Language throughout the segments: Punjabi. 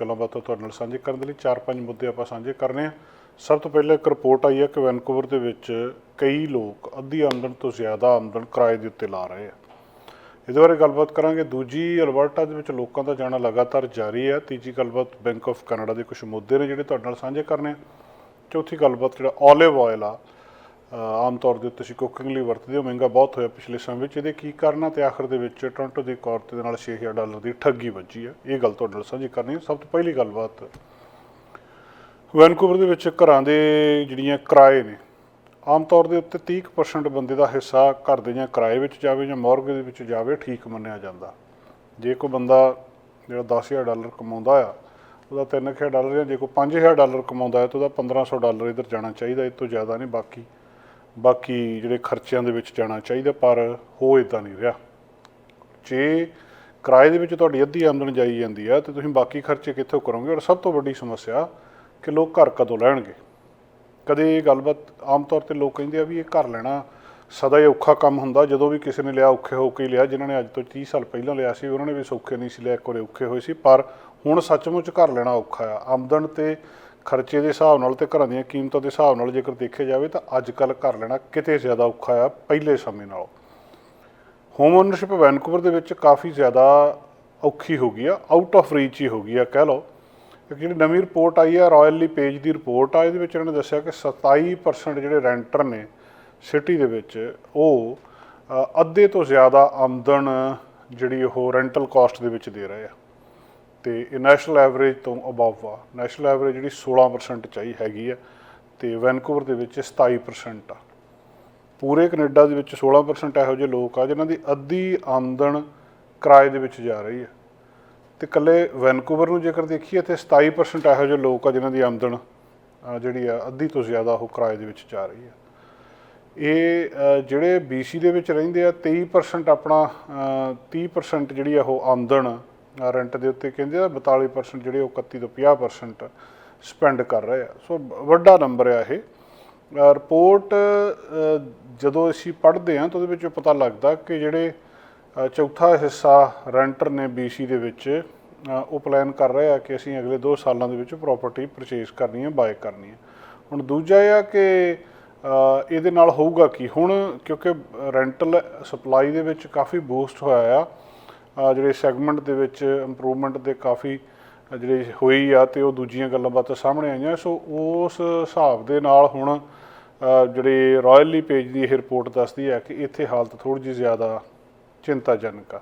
ਗੱਲਾਂ ਬਾਤਾਂ ਤੁਹਾਡੇ ਨਾਲ ਸਾਂਝੇ ਕਰਨ ਦੇ ਲਈ ਚਾਰ ਪੰਜ ਮੁੱਦੇ ਆਪਾਂ ਸਾਂਝੇ ਕਰਨੇ ਆ। ਸਭ ਤੋਂ ਪਹਿਲਾਂ ਇੱਕ ਰਿਪੋਰਟ ਆਈ ਹੈ ਕਿ ਵੈਨਕੂਵਰ ਦੇ ਵਿੱਚ ਕਈ ਲੋਕ ਅੱਧੀ ਆਮਦਨ ਤੋਂ ਜ਼ਿਆਦਾ ਆਮਦਨ ਕਿਰਾਏ ਦੇ ਉੱਤੇ ਲਾ ਰਹੇ ਆ। ਇਹਦੇ ਬਾਰੇ ਗੱਲਬਾਤ ਕਰਾਂਗੇ। ਦੂਜੀ ਅਲਬਰਟਾ ਦੇ ਵਿੱਚ ਲੋਕਾਂ ਦਾ ਜਾਣਾ ਲਗਾਤਾਰ ਜਾਰੀ ਹੈ। ਤੀਜੀ ਗੱਲਬਾਤ ਬੈਂਕ ਆਫ ਕੈਨੇਡਾ ਦੇ ਕੁਝ ਮੁੱਦੇ ਨੇ ਜਿਹੜੇ ਤੁਹਾਡੇ ਨਾਲ ਸਾਂਝੇ ਕਰਨੇ ਆ। ਚੌਥੀ ਗੱਲਬਾਤ ਜਿਹੜਾ 올ਿਵ ਆਇਲ ਆ ਆਮ ਤੌਰ ਦੇ ਉੱਤੇ ਤੁਸੀਂ ਕੁਕਿੰਗ ਲਈ ਵਰਤਦੇ ਹੋ, ਮਹਿੰਗਾ ਬਹੁਤ ਹੋਇਆ ਪਿਛਲੇ ਸਮੇਂ ਵਿੱਚ। ਇਹਦੇ ਕੀ ਕਾਰਨ ਆ ਤੇ ਆਖਰ ਦੇ ਵਿੱਚ ਟੋਰਾਂਟੋ ਦੀ ਇੱਕ ਔਰਤ ਦੇ ਨਾਲ 6000 ਡਾਲਰ ਦੀ ਠੱਗੀ ਵੱਜੀ ਆ। ਇਹ ਗੱਲ ਤੁਹਾਡੇ ਨਾਲ ਸਾਂਝੀ ਕਰਨੀ ਹੈ ਸਭ ਤੋਂ ਪਹਿਲੀ ਗੱਲਬਾਤ, ਵੈਨਕੂਵਰ ਦੇ ਵਿੱਚ ਘਰਾਂ ਦੇ ਜਿਹੜੀਆਂ ਕਿਰਾਏ ਨੇ, ਆਮ ਤੌਰ ਦੇ ਉੱਤੇ 30% ਬੰਦੇ ਦਾ ਹਿੱਸਾ ਘਰ ਦੇ ਜਾਂ ਕਿਰਾਏ ਵਿੱਚ ਜਾਵੇ ਜਾਂ ਮੌਰਗੇਜ ਦੇ ਵਿੱਚ ਜਾਵੇ, ਠੀਕ ਮੰਨਿਆ ਜਾਂਦਾ। ਜੇ ਕੋਈ ਬੰਦਾ ਜਿਹੜਾ 10000 ਡਾਲਰ ਕਮਾਉਂਦਾ ਆ, ਉਹਦਾ 3000 ਡਾਲਰ ਜਾਂ ਜੇ ਕੋਈ 5000 ਡਾਲਰ ਕਮਾਉਂਦਾ ਹੈ, ਤਾਂ ਉਹਦਾ 1500 ਡਾਲਰ ਇੱਧਰ ਜਾਣਾ ਚਾਹੀਦਾ। ਇਹ ਤੋਂ ਜ਼ਿਆਦਾ ਨਹੀਂ, ਬਾਕੀ ਬਾਕੀ ਜਿਹੜੇ ਖਰਚਿਆਂ ਦੇ ਵਿੱਚ ਜਾਣਾ ਚਾਹੀਦਾ, ਪਰ ਹੋ ਇਦਾਂ ਨਹੀਂ ਰਿਹਾ। ਜੇ ਕਿਰਾਏ ਦੇ ਵਿੱਚ ਤੁਹਾਡੀ ਅੱਧੀ ਆਮਦਨ ਜਾਈ ਜਾਂਦੀ ਆ, ਤੇ ਤੁਸੀਂ ਬਾਕੀ ਖਰਚੇ ਕਿੱਥੋਂ ਕਰੋਗੇ? ਔਰ ਸਭ ਤੋਂ ਵੱਡੀ ਸਮੱਸਿਆ ਕਿ ਲੋਕ ਘਰ ਕਦੋਂ ਲੈਣਗੇ? ਕਦੇ ਇਹ ਗੱਲਬਾਤ ਆਮ ਤੌਰ ਤੇ ਲੋਕ ਕਹਿੰਦੇ ਆ ਵੀ ਇਹ ਘਰ ਲੈਣਾ ਸਦਾ ਹੀ ਔਖਾ ਕੰਮ ਹੁੰਦਾ। ਜਦੋਂ ਵੀ ਕਿਸੇ ਨੇ ਲਿਆ, ਔਖੇ ਹੋ ਕੇ ਹੀ ਲਿਆ। ਜਿਨ੍ਹਾਂ ਨੇ ਅੱਜ ਤੋਂ 30 ਸਾਲ ਪਹਿਲਾਂ ਲਿਆ ਸੀ, ਉਹਨਾਂ ਨੇ ਵੀ ਸੌਖੇ ਨਹੀਂ ਸੀ ਲਿਆ, ਇੱਕ ਵਾਰੀ ਔਖੇ ਹੋਏ ਸੀ। ਪਰ ਹੁਣ ਸੱਚਮੁੱਚ ਘਰ ਲੈਣਾ ਔਖਾ ਆ। ਆਮਦਨ ਤੇ ਖਰਚੇ ਦੇ ਹਿਸਾਬ ਨਾਲ ਤੇ ਘਰਾਂ ਦੀਆਂ ਕੀਮਤਾਂ ਦੇ ਹਿਸਾਬ ਨਾਲ ਜੇਕਰ ਦੇਖਿਆ ਜਾਵੇ ਤਾਂ ਅੱਜ ਕੱਲ ਘਰ ਲੈਣਾ ਕਿਤੇ ਜ਼ਿਆਦਾ ਔਖਾ ਆ ਪਹਿਲੇ ਸਮੇਂ ਨਾਲੋਂ। ਹੋਮ ਓਨਰਸ਼ਿਪ ਵੈਨਕੂਵਰ ਦੇ ਵਿੱਚ ਕਾਫੀ ਜ਼ਿਆਦਾ ਔਖੀ ਹੋ ਗਈ ਆ ਆਊਟ ਆਫ ਰੀਚ ਹੀ ਹੋ ਗਈ ਆ, ਕਹਿ ਲਓ। ਇੱਕ ਜਿਹੜੀ ਨਵੀਂ ਰਿਪੋਰਟ ਆਈ ਆ ਰਾਇਲੀ ਪੇਜ ਦੀ ਰਿਪੋਰਟ ਆ, ਇਹਦੇ ਵਿੱਚ ਇਹਨਾਂ ਨੇ ਦੱਸਿਆ ਕਿ 27% ਜਿਹੜੇ ਰੈਂਟਰ ਨੇ ਸਿਟੀ ਦੇ ਵਿੱਚ, ਉਹ ਅੱਧੇ ਤੋਂ ਜ਼ਿਆਦਾ ਆਮਦਨ ਜਿਹੜੀ ਉਹ ਰੈਂਟਲ ਕਾਸਟ ਦੇ ਵਿੱਚ ਦੇ ਰਹੇ ਆ। ਤੇ ਇਹ ਨੈਸ਼ਨਲ ਐਵਰੇਜ ਤੋਂ ਅਬਵ ਆ। ਨੈਸ਼ਨਲ ਐਵਰੇਜ ਜਿਹੜੀ 16% ਚਾਹੀ ਹੈਗੀ ਆ ਤੇ ਵੈਨਕੂਵਰ ਦੇ ਵਿੱਚ 27% ਆ। ਪੂਰੇ ਕੈਨੇਡਾ ਦੇ ਵਿੱਚ 16% ਇਹੋ ਜਿਹੇ ਲੋਕ ਆ ਜਿਨ੍ਹਾਂ ਦੀ ਅੱਧੀ ਆਮਦਨ ਕਿਰਾਏ ਦੇ ਵਿੱਚ ਜਾ ਰਹੀ ਹੈ ਤੇ ਇਕੱਲੇ ਵੈਨਕੂਵਰ ਨੂੰ ਜੇਕਰ ਦੇਖੀਏ ਤੇ 27% ਇਹੋ ਜਿਹੇ ਲੋਕ ਆ ਜਿਨ੍ਹਾਂ ਦੀ ਆਮਦਨ ਜਿਹੜੀ ਆ ਅੱਧੀ ਤੋਂ ਜ਼ਿਆਦਾ ਉਹ ਕਿਰਾਏ ਦੇ ਵਿੱਚ ਜਾ ਰਹੀ ਹੈ ਇਹ ਅ, ਜਿਹੜੇ BC ਦੇ ਵਿੱਚ ਰਹਿੰਦੇ ਆ 23% ਆਪਣਾ ਅ, 30% ਜਿਹੜੀ ਆ ਉਹ ਆਮਦਨ ਰੈਂਟ ਦੇ ਉੱਤੇ ਕਹਿੰਦੇ ਆ 42% ਜਿਹੜੇ ਉਹ 31 ਤੋਂ 50% ਸਪੈਂਡ ਕਰ ਰਹੇ ਆ। ਸੋ ਵੱਡਾ ਨੰਬਰ ਆ ਇਹ। ਰਿਪੋਰਟ ਜਦੋਂ ਅਸੀਂ ਪੜ੍ਹਦੇ ਹਾਂ ਤਾਂ ਉਹਦੇ ਵਿੱਚ ਪਤਾ ਲੱਗਦਾ ਕਿ ਜਿਹੜੇ ਚੌਥਾ ਹਿੱਸਾ ਰੈਂਟਰ ਨੇ BC ਦੇ ਵਿੱਚ ਉਹ ਪਲਾਨ ਕਰ ਰਹੇ ਆ ਕਿ ਅਸੀਂ ਅਗਲੇ 2 ਸਾਲਾਂ ਦੇ ਵਿੱਚ ਪ੍ਰਾਪਰਟੀ ਪਰਚੇਸ ਕਰਨੀ ਹੈ ਬਾਏ ਕਰਨੀ ਹੈ ਹੁਣ ਦੂਜਾ ਇਹ ਆ ਕਿ ਇਹਦੇ ਨਾਲ ਹੋਊਗਾ ਕੀ? ਹੁਣ ਕਿਉਂਕਿ ਰੈਂਟਲ ਸਪਲਾਈ ਦੇ ਵਿੱਚ ਕਾਫੀ ਬੂਸਟ ਹੋਇਆ ਆ। ਜਿਹੜੇ ਸੈਗਮੈਂਟ ਦੇ ਵਿੱਚ ਇੰਪਰੂਵਮੈਂਟ ਦੇ ਕਾਫੀ ਅ, ਜਿਹੜੇ ਹੋਈ ਆ ਤੇ ਉਹ ਦੂਜੀਆਂ ਗੱਲਾਂ ਬਾਤਾਂ ਸਾਹਮਣੇ ਆਈਆਂ। ਸੋ ਉਸ ਹਿਸਾਬ ਦੇ ਨਾਲ ਹੁਣ ਜਿਹੜੇ ਰਾਇਲੀ ਪੇਜ ਦੀ ਇਹ ਰਿਪੋਰਟ ਦੱਸਦੀ ਹੈ ਕਿ ਇੱਥੇ ਹਾਲਤ ਥੋੜੀ ਜਿਹੀ ਜ਼ਿਆਦਾ ਚਿੰਤਾਜਨਕ ਆ।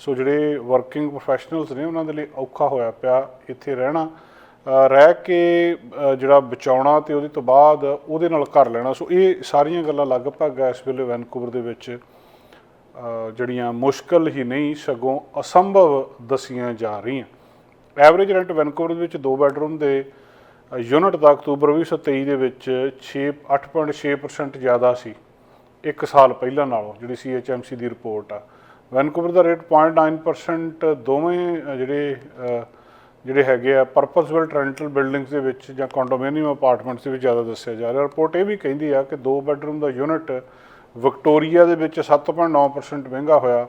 ਸੋ ਜਿਹੜੇ ਵਰਕਿੰਗ ਪ੍ਰੋਫੈਸ਼ਨਲਸ ਨੇ ਉਹਨਾਂ ਦੇ ਲਈ ਔਖਾ ਹੋਇਆ ਪਿਆ ਇੱਥੇ ਰਹਿਣਾ। ਰਹਿ ਕੇ ਜਿਹੜਾ ਬਚਾਉਣਾ ਤੇ ਉਹਦੇ ਤੋਂ ਬਾਅਦ ਉਹਦੇ ਨਾਲ ਘਰ ਲੈਣਾ। ਸੋ ਇਹ ਸਾਰੀਆਂ ਗੱਲਾਂ ਲਗਭਗ ਇਸ ਵੇਲੇ ਵੈਨਕੂਵਰ ਦੇ ਵਿੱਚ ਜਿਹੜੀਆਂ ਮੁਸ਼ਕਲ ਹੀ ਨਹੀਂ, ਸਗੋਂ ਅਸੰਭਵ ਦਸੀਆਂ ਜਾ ਰਹੀਆਂ। ਐਵਰੇਜ ਰੈਂਟ ਵੈਨਕੂਵਰ ਦੇ ਵਿੱਚ 2 ਬੈਡਰੂਮ ਦੇ ਯੂਨਿਟ ਦਾ ਅਕਤੂਬਰ 2023 ਦੇ ਵਿੱਚ 6 8.6% ਜ਼ਿਆਦਾ ਸੀ, ਇੱਕ ਸਾਲ ਪਹਿਲਾਂ ਨਾਲੋਂ, ਜਿਹੜੀ CHMC ਦੀ ਰਿਪੋਰਟ ਆ। ਵੈਨਕੂਵਰ ਦਾ ਰੇਟ 0.9% ਦੋਵੇਂ ਜਿਹੜੇ ਜਿਹੜੇ ਹੈਗੇ ਆ ਪਰਪਸ ਬਿਲਟ ਰੈਂਟਲ ਬਿਲਡਿੰਗਸ ਦੇ ਵਿੱਚ ਜਾਂ ਕੰਡੋਮੀਨੀਅਮ ਅਪਾਰਟਮੈਂਟਸ ਦੇ ਵਿੱਚ ਜ਼ਿਆਦਾ ਦੱਸਿਆ ਜਾ ਰਿਹਾ। ਰਿਪੋਰਟ ਇਹ ਵੀ ਕਹਿੰਦੀ ਆ ਕਿ 2 ਬੈਡਰੂਮ ਦਾ ਯੂਨਿਟ ਵਿਕਟੋਰੀਆ ਦੇ ਵਿੱਚ 7.9% ਮਹਿੰਗਾ ਹੋਇਆ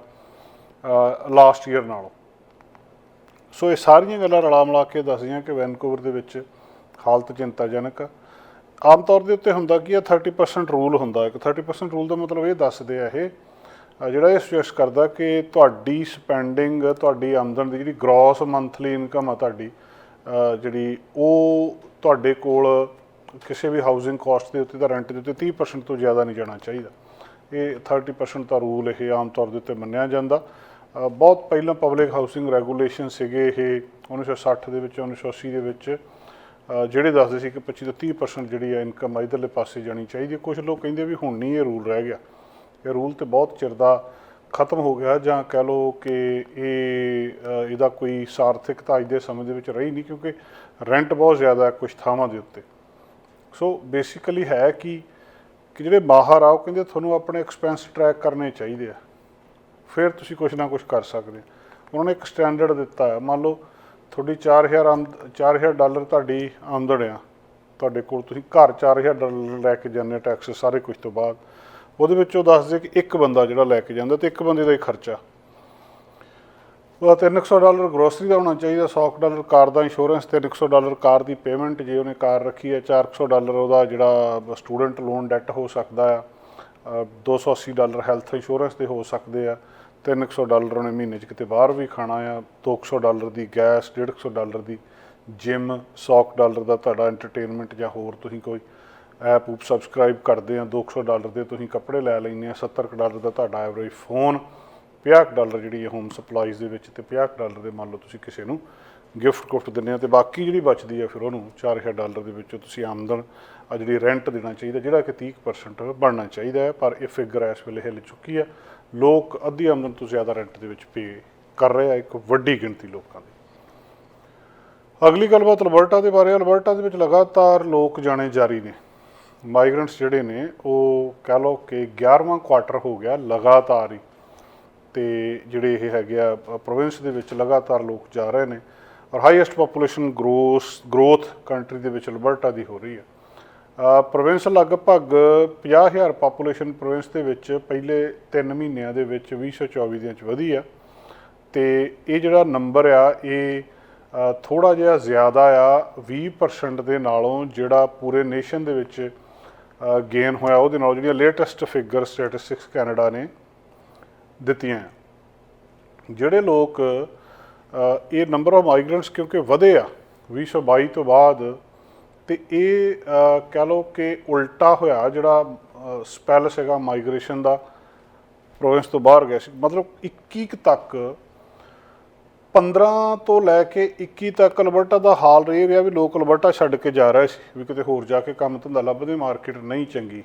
ਲਾਸਟ ਈਅਰ ਨਾਲੋਂ। ਸੋ ਇਹ ਸਾਰੀਆਂ ਗੱਲਾਂ ਰਲਾ ਮਿਲਾ ਕੇ ਦੱਸਦੀਆਂ ਕਿ ਵੈਨਕੂਵਰ ਦੇ ਵਿੱਚ ਹਾਲਤ ਚਿੰਤਾਜਨਕ ਆ। ਆਮ ਤੌਰ ਦੇ ਉੱਤੇ ਹੁੰਦਾ ਕੀ ਆ 30% ਰੂਲ ਹੁੰਦਾ। ਇੱਕ 30% ਰੂਲ ਦਾ ਮਤਲਬ ਇਹ ਦੱਸਦੇ ਆ ਇਹ ਜਿਹੜਾ ਇਹ ਸੁਜੈਸਟ ਕਰਦਾ ਕਿ ਤੁਹਾਡੀ ਸਪੈਂਡਿੰਗ ਤੁਹਾਡੀ ਆਮਦਨ ਦੀ ਜਿਹੜੀ ਗ੍ਰੋਸ ਮੰਥਲੀ ਇਨਕਮ ਆ ਤੁਹਾਡੀ ਜਿਹੜੀ ਉਹ ਤੁਹਾਡੇ ਕੋਲ ਕਿਸੇ ਵੀ ਹਾਊਸਿੰਗ ਕਾਸਟ ਦੇ ਉੱਤੇ ਤਾਂ ਰੈਂਟ ਦੇ ਉੱਤੇ 30% ਤੋਂ ਜ਼ਿਆਦਾ ਨਹੀਂ ਜਾਣਾ ਚਾਹੀਦਾ। ਇਹ 30% ਦਾ ਰੂਲ ਇਹ ਆਮ ਤੌਰ ਦੇ ਉੱਤੇ ਮੰਨਿਆ ਜਾਂਦਾ। ਬਹੁਤ ਪਹਿਲਾਂ ਪਬਲਿਕ ਹਾਊਸਿੰਗ ਰੈਗੂਲੇਸ਼ਨ ਸੀਗੇ ਇਹ 1960 ਦੇ ਵਿੱਚ 1980 ਦੇ ਵਿੱਚ। ਜਿਹੜੇ ਦੱਸਦੇ ਸੀ ਕਿ 25 ਤੋਂ 30% ਜਿਹੜੀ ਹੈ ਇਨਕਮ ਇਧਰਲੇ ਪਾਸੇ ਜਾਣੀ ਚਾਹੀਦੀ ਹੈ ਕੁਝ ਲੋਕ ਕਹਿੰਦੇ ਵੀ ਹੁਣ ਨਹੀਂ ਇਹ ਰੂਲ ਰਹਿ ਗਿਆ। ਇਹ ਰੂਲ ਤੇ ਬਹੁਤ ਚਿਰ ਦਾ ਖਤਮ ਹੋ ਗਿਆ ਜਾਂ ਕਹਿ ਲਓ ਕਿ ਇਹ ਇਹਦਾ ਕੋਈ ਸਾਰਥਿਕਤਾ ਅੱਜ ਦੇ ਸਮੇਂ ਦੇ ਵਿੱਚ ਰਹੀ ਨਹੀਂ ਕਿਉਂਕਿ ਰੈਂਟ ਬਹੁਤ ਜ਼ਿਆਦਾ ਹੈ ਕੁਝ ਥਾਵਾਂ ਦੇ ਉੱਤੇ। ਸੋ ਬੇਸਿਕਲੀ ਹੈ ਕਿ ਕਿ ਜਿਹੜੇ ਬਾਹਰ ਆ ਉਹ ਕਹਿੰਦੇ ਤੁਹਾਨੂੰ ਆਪਣੇ ਐਕਸਪੈਂਸ ਟਰੈਕ ਕਰਨੇ ਚਾਹੀਦੇ ਆ। ਫਿਰ ਤੁਸੀਂ ਕੁਝ ਨਾ ਕੁਝ ਕਰ ਸਕਦੇ ਉਹਨਾਂ ਨੇ ਇੱਕ ਸਟੈਂਡਰਡ ਦਿੱਤਾ ਹੈ ਮੰਨ ਲਓ, ਤੁਹਾਡੀ 4000 ਆਮਦ 4000 ਡਾਲਰ ਤੁਹਾਡੀ ਆਮਦਨ ਆ। ਤੁਹਾਡੇ ਕੋਲ ਤੁਸੀਂ ਘਰ 4000 ਡਾਲਰ ਲੈ ਕੇ ਜਾਂਦੇ ਟੈਕਸ ਸਾਰੇ ਕੁਝ ਤੋਂ ਬਾਅਦ। ਉਹਦੇ ਵਿੱਚੋਂ ਦੱਸਦੇ ਕਿ ਇੱਕ ਬੰਦਾ ਜਿਹੜਾ ਲੈ ਕੇ ਜਾਂਦਾ ਤੇ ਇੱਕ ਬੰਦੇ ਦਾ ਹੀ ਖਰਚਾ। ਉਹਦਾ 300 ਡਾਲਰ ਗਰੋਸਰੀ ਦਾ ਹੋਣਾ ਚਾਹੀਦਾ 100 ਕੁ ਡਾਲਰ ਕਾਰ ਦਾ ਇੰਸ਼ੋਰੈਂਸ 300 ਡਾਲਰ ਕਾਰ ਦੀ ਪੇਮੈਂਟ ਜੇ ਉਹਨੇ ਕਾਰ ਰੱਖੀ ਹੈ 400 ਡਾਲਰ ਉਹਦਾ ਜਿਹੜਾ ਸਟੂਡੈਂਟ ਲੋਨ ਡੈਟ ਹੋ ਸਕਦਾ ਆ ਅ, 280 ਡਾਲਰ ਹੈਲਥ ਇੰਸ਼ੋਰੈਂਸ ਦੇ ਹੋ ਸਕਦੇ ਆ 300 ਡਾਲਰ ਉਹਨੇ ਮਹੀਨੇ 'ਚ ਕਿਤੇ ਬਾਹਰ ਵੀ ਖਾਣਾ ਆ 200 ਡਾਲਰ ਦੀ ਗੈਸ 150 ਡਾਲਰ ਦੀ ਜਿਮ 100 ਡਾਲਰ ਦਾ ਤੁਹਾਡਾ ਐਂਟਰਟੇਨਮੈਂਟ ਜਾਂ ਹੋਰ ਤੁਸੀਂ ਕੋਈ ਐਪ ਉਪ ਸਬਸਕ੍ਰਾਈਬ ਕਰਦੇ ਆ 200 ਡਾਲਰ ਦੇ ਤੁਸੀਂ ਕੱਪੜੇ ਲੈ ਲੈਂਦੇ ਆ 70 ਕੁ ਡਾਲਰ ਦਾ ਤੁਹਾਡਾ ਐਵਰੇਜ ਫੋਨ 50 ਡਾਲਰ ਜਿਹੜੀ ਹੈ ਹੋਮ ਸਪਲਾਈਜ਼ ਦੇ ਵਿੱਚ ਤੇ 50 ਡਾਲਰ ਦੇ ਮੰਨ ਲਓ ਤੁਸੀਂ ਕਿਸੇ ਨੂੰ ਗਿਫਟ ਗੁਫਟ ਦਿੰਦੇ ਆ ਤੇ ਬਾਕੀ ਜਿਹੜੀ ਬਚਦੀ ਆ ਫਿਰ ਉਹਨੂੰ 4000 ਡਾਲਰ ਦੇ ਵਿੱਚੋਂ ਤੁਸੀਂ ਆਮਦਨ ਆ ਜਿਹੜੀ ਰੈਂਟ ਦੇਣਾ ਚਾਹੀਦਾ, ਜਿਹੜਾ ਕਿ 30% ਬਣਨਾ ਚਾਹੀਦਾ ਹੈ, ਪਰ ਇਹ ਫਿਗਰ ਇਸ ਵੇਲੇ ਹਿੱਲ ਚੁੱਕੀ ਆ ਲੋਕ ਅੱਧੀ ਆਮਦਨ ਤੋਂ ਜ਼ਿਆਦਾ ਰੈਂਟ ਦੇ ਵਿੱਚ ਪੇ ਕਰ ਰਹੇ ਆ, ਇੱਕ ਵੱਡੀ ਗਿਣਤੀ ਲੋਕਾਂ ਦੀ। ਅਗਲੀ ਗੱਲਬਾਤ ਅਲਬਰਟਾ ਦੇ ਬਾਰੇ, ਅਲਬਰਟਾ ਦੇ ਵਿੱਚ ਲਗਾਤਾਰ ਲੋਕ ਜਾਣੇ ਜਾਰੀ ਨੇ। ਮਾਈਗ੍ਰੈਂਟਸ ਜਿਹੜੇ ਨੇ, ਉਹ ਕਹਿ ਲਓ ਕਿ 11ਵਾਂ ਕੁਆਟਰ ਹੋ ਗਿਆ ਲਗਾਤਾਰ ਹੀ। ਤੇ ਜਿਹੜੇ ਇਹ ਹੈਗੇ ਆ ਪ੍ਰੋਵਿੰਸ ਦੇ ਵਿੱਚ ਲਗਾਤਾਰ ਲੋਕ ਜਾ ਰਹੇ ਨੇ ਔਰ highest population gross growth country ਦੇ ਵਿੱਚ ਅਲਬਰਟਾ ਦੀ ਹੋ ਰਹੀ ਹੈ। ਪ੍ਰੋਵਿੰਸ ਲਗਭਗ 50000 ਪੋਪੂਲੇਸ਼ਨ ਪ੍ਰੋਵਿੰਸ ਦੇ ਵਿੱਚ ਪਹਿਲੇ 3 ਮਹੀਨਿਆਂ ਦੇ ਵਿੱਚ 2024 ਦੇ ਵਿੱਚ ਵਧੀ ਆ। ਤੇ ਇਹ ਜਿਹੜਾ ਨੰਬਰ ਆ, ਇਹ ਥੋੜਾ ਜਿਹਾ ਜ਼ਿਆਦਾ ਆ 20% ਦੇ ਨਾਲੋਂ ਜਿਹੜਾ ਪੂਰੇ ਨੇਸ਼ਨ ਦੇ ਵਿੱਚ ਗੇਨ ਹੋਇਆ, ਉਹਦੇ ਨਾਲ ਜਿਹੜੀਆਂ ਲੇਟੈਸਟ ਫਿਗਰ ਸਟੈਟਿਸਟਿਕਸ ਕੈਨੇਡਾ ਨੇ ਦਿੱਤੀਆਂ ਜਿਹੜੇ ਲੋਕ ਇਹ ਨੰਬਰ ਆਫ ਮਾਈਗ੍ਰੈਂਟਸ ਕਿਉਂਕਿ ਵਧੇ ਆ 2022 ਤੋਂ ਬਾਅਦ ਤੇ ਇਹ ਅ, ਕਹਿ ਲਓ ਕਿ ਉਲਟਾ ਹੋਇਆ ਜਿਹੜਾ ਸਪੈਲ ਸੀਗਾ ਮਾਈਗ੍ਰੇਸ਼ਨ ਦਾ ਪ੍ਰੋਵਿੰਸ ਤੋਂ ਬਾਹਰ ਗਿਆ ਸੀ। ਮਤਲਬ 21 ਕੁ ਤੱਕ 15 ਤੋਂ ਲੈ ਕੇ 21 ਤੱਕ ਅਲਬਰਟਾ ਦਾ ਹਾਲ ਇਹ ਰਿਹਾ ਵੀ ਲੋਕ ਅਲਬਰਟਾ ਛੱਡ ਕੇ ਜਾ ਰਹੇ ਸੀ ਵੀ ਕਿਤੇ ਹੋਰ ਜਾ ਕੇ ਕੰਮ ਧੰਦਾ ਲੱਭਦੇ ਮਾਰਕੀਟ ਨਹੀਂ ਚੰਗੀ।